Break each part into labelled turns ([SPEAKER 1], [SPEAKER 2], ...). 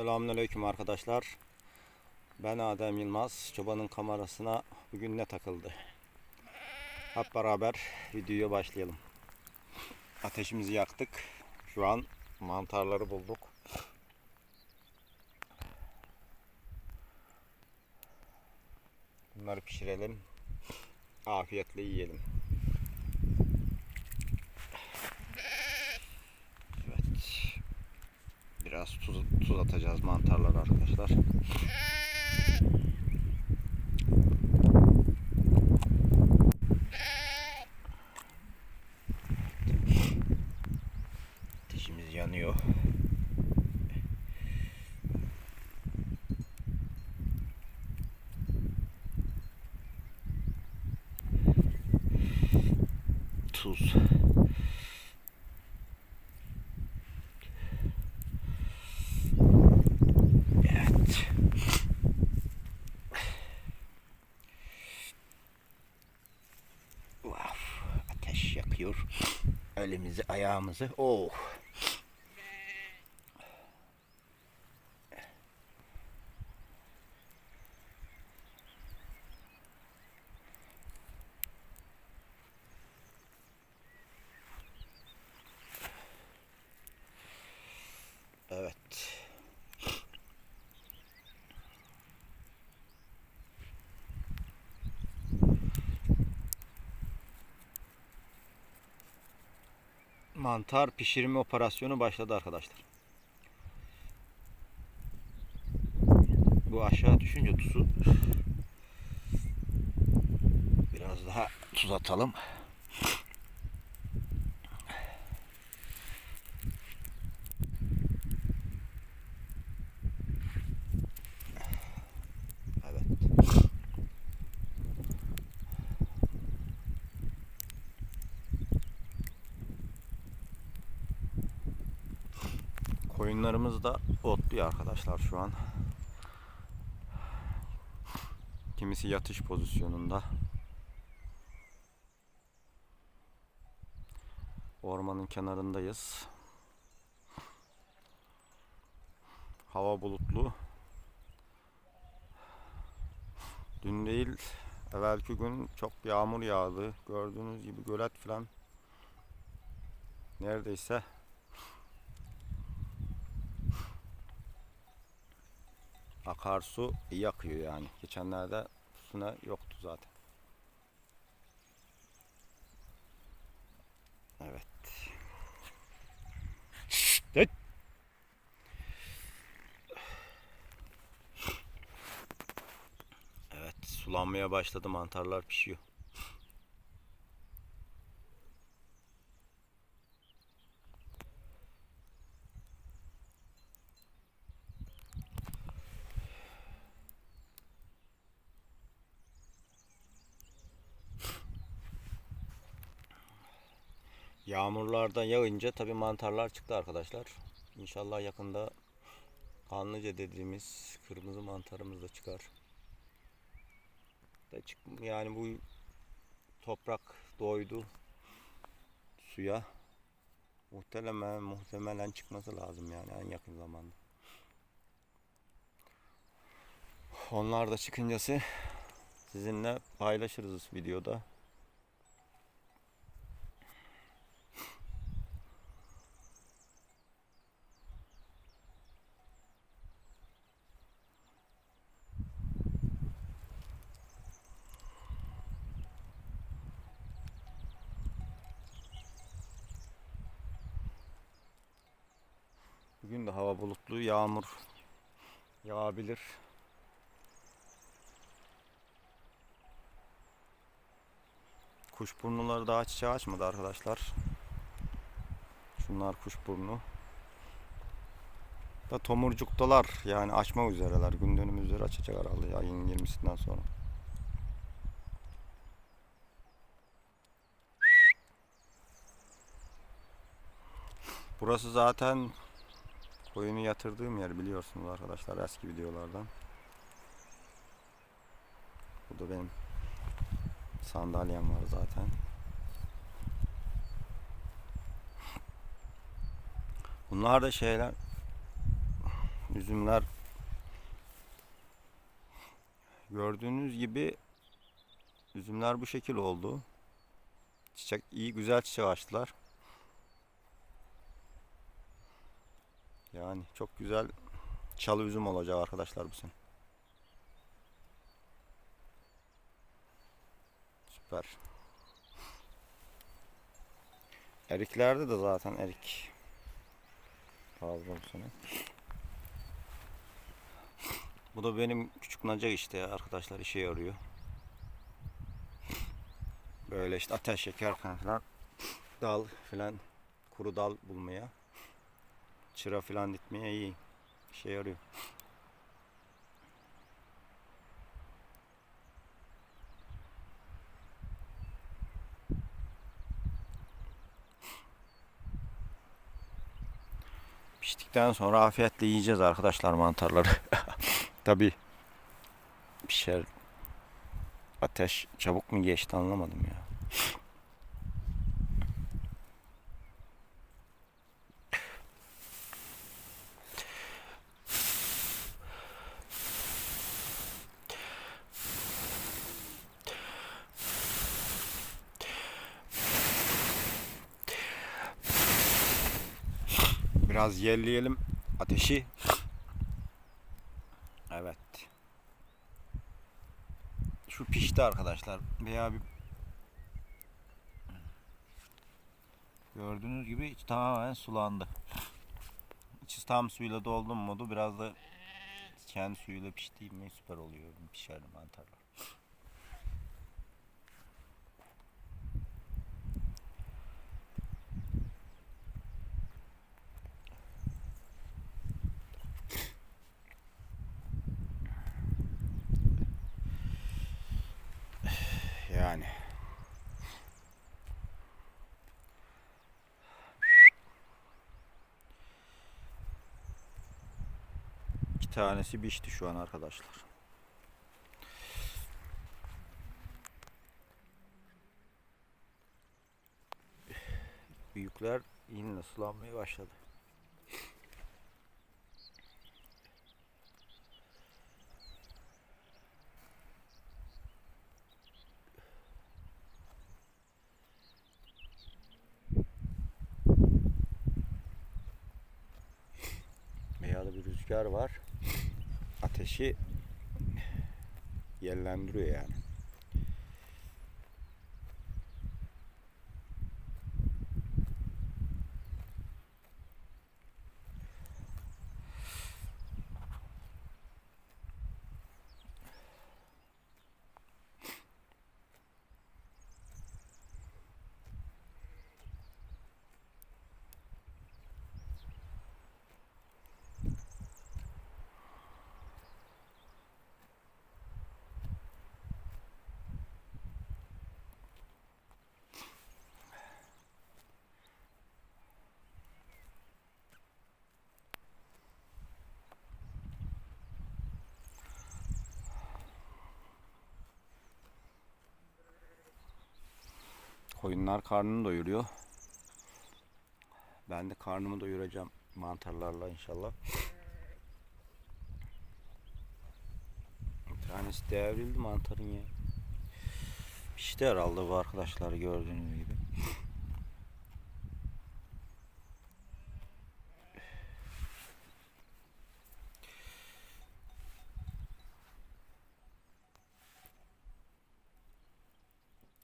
[SPEAKER 1] Selamünaleyküm arkadaşlar. Ben Adem Yılmaz. Çobanın kamerasına bugün ne takıldı? Hep beraber videoya başlayalım. Ateşimizi yaktık. Şu an mantarları bulduk. Bunları pişirelim. Afiyetle yiyelim. Evet. Biraz tuz, tuz atacağız mantarlar arkadaşlar. Ateşimiz yanıyor. Tuz. Evet. Wow, ateş yakıyor. Elimizi, ayağımızı. Oh. Evet. Mantar pişirme operasyonu başladı arkadaşlar. Bu aşağı düşünce tuzu biraz daha tuz atalım. Evet. Koyunlarımız da otluyor arkadaşlar şu an. Kimisi yatış pozisyonunda. Ormanın kenarındayız. Hava bulutlu. Dün değil, evvelki gün çok yağmur yağdı. Gördüğünüz gibi gölet falan neredeyse akarsu iyi akıyor yani. Geçenlerde suna yoktu zaten. Evet. Şşt! Evet, sulanmaya başladı. Mantarlar pişiyor. Yağmurlarda yağınca tabi mantarlar çıktı arkadaşlar. İnşallah yakında kanlıca dediğimiz kırmızı mantarımız da çıkar. Da çık yani bu toprak doydu suya. Muhtemelen muhtemelen çıkması lazım yani en yakın zamanda. Onlar da çıkıncası sizinle paylaşırız videoda. Bugün de hava bulutlu, yağmur yağabilir. Kuşburnuları daha çiçeği açmadı arkadaşlar. Şunlar kuşburnu. Da tomurcuktalar yani açmak üzereler. Gün dönümü üzere açacak herhalde ayın 20'sinden sonra. Burası zaten koyunu yatırdığım yer biliyorsunuz arkadaşlar eski videolardan. Bu da benim sandalyem var zaten. Bunlar da şeyler Üzümler gördüğünüz gibi üzümler bu şekil oldu. Çiçek iyi güzel çiçek açtılar. Yani çok güzel çalı üzüm olacak arkadaşlar bu sene. Süper. Eriklerde de zaten erik fazla bu sene. Bu da benim küçük nacak işte arkadaşlar işe yarıyor. Böyle işte ateş yakarken falan dal filan kuru dal bulmaya çıra filan ditmeye iyi. İşe yarıyor. Piştikten sonra afiyetle yiyeceğiz arkadaşlar mantarları. Tabi pişer. Ateş çabuk mu geçti anlamadım ya. Biraz yerleyelim ateşi. Evet. Şu pişti arkadaşlar. Veya bir Gördüğünüz gibi iç tamamen sulandı. İçi tam suyla doldum modu biraz da kendi suyuyla pişti mi süper oluyor. Pişerli mantarlar. Yani. İki tanesi pişti şu an arkadaşlar. Büyükler yine sulanmaya başladı. Rüzgar var. Ateşi yerlendiriyor yani. Koyunlar karnını doyuruyor. Ben de karnımı doyuracağım mantarlarla inşallah. Bir tanesi devrildi mantarın ya. Pişti herhalde bu arkadaşlar gördüğünüz gibi.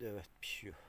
[SPEAKER 1] Evet pişiyor.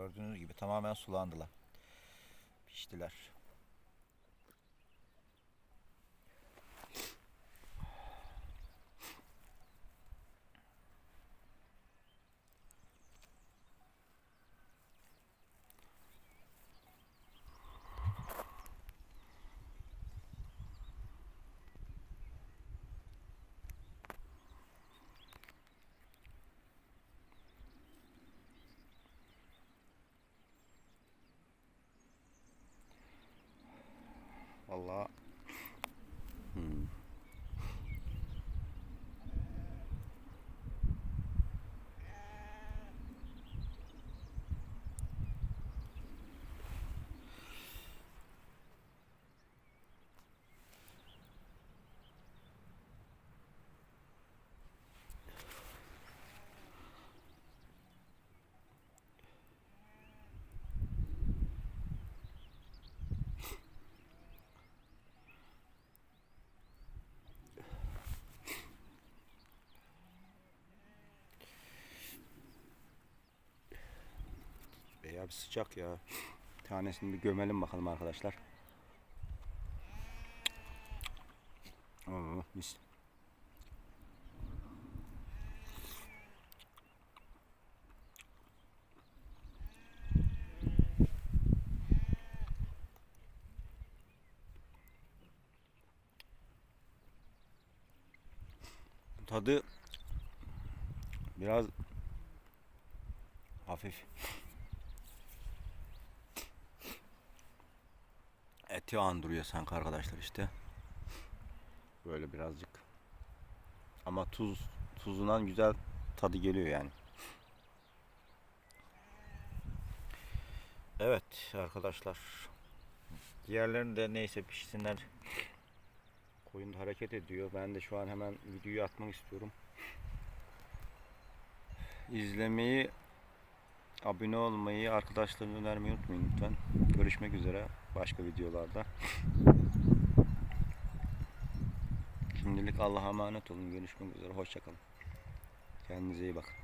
[SPEAKER 1] Gördüğünüz gibi tamamen sulandılar. Piştiler. lot. Bir sıcak ya. Tanesini bir gömelim bakalım arkadaşlar. Oo, mis. Tadı biraz hafif eti andırıyor sanki arkadaşlar işte. Böyle birazcık. Ama tuz tuzundan güzel tadı geliyor yani. Evet arkadaşlar. Diğerlerini de neyse pişsinler. Koyun da hareket ediyor. Ben de şu an hemen videoyu atmak istiyorum. İzlemeyi, abone olmayı, arkadaşlarına önermeyi unutmayın lütfen. Görüşmek üzere başka videolarda. Şimdilik Allah'a emanet olun. Görüşmek üzere. Hoşçakalın. Kendinize iyi bakın.